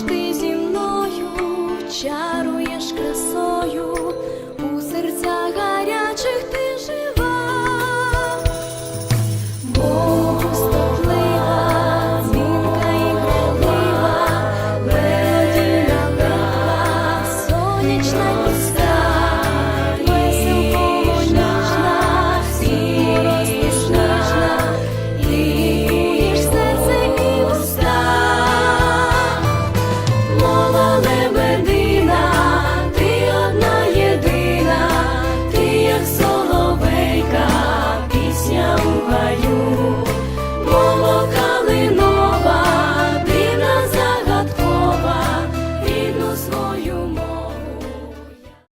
ти зі мною чаруєш красою, у серцях гарячих ти жива, Богостоплива, дзвінка і кралива, мелодійна сонячна піска.